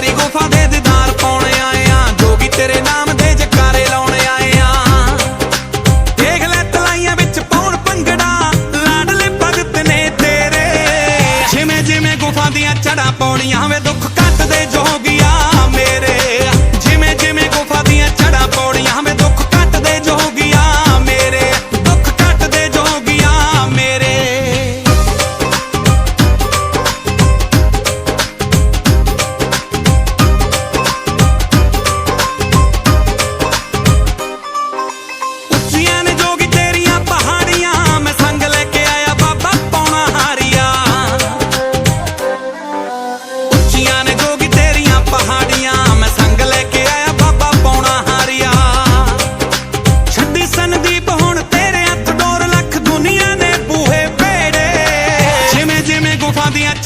ਤੇਰੀ ਗੁਫਾ ਦੇ ਦੀਦਾਰ ਪਾਉਣ ਆਏ ਆ ਜੋਗੀ ਤੇਰੇ ਨਾਮ ਦੇ ਜਕਾਰੇ ਲਾਉਣ ਆਏ ਆ। ਦੇਖ ਲੈ ਤਲਾਈਆਂ ਵਿੱਚ ਪਾਉਣ ਪੰਗੜਾ, ਲਾਡਲੇ ਭਗਤ ਨੇ ਤੇਰੇ। ਜਿਵੇਂ ਜਿਵੇਂ ਗੁਫਾ ਦੀਆਂ ਚੜਾ ਪਾਉਣੀਆਂ ਵੇ ਦੁੱਖ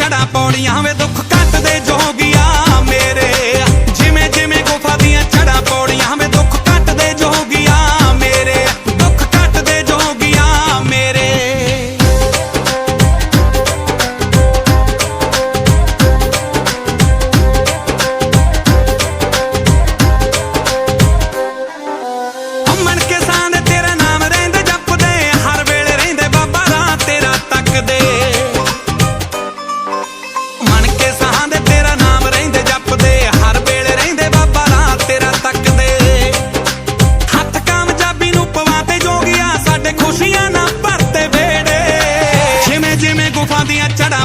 चढ़ा पौड़िया वे दुख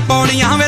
ਪੌੜੀਆਂ ਵੇ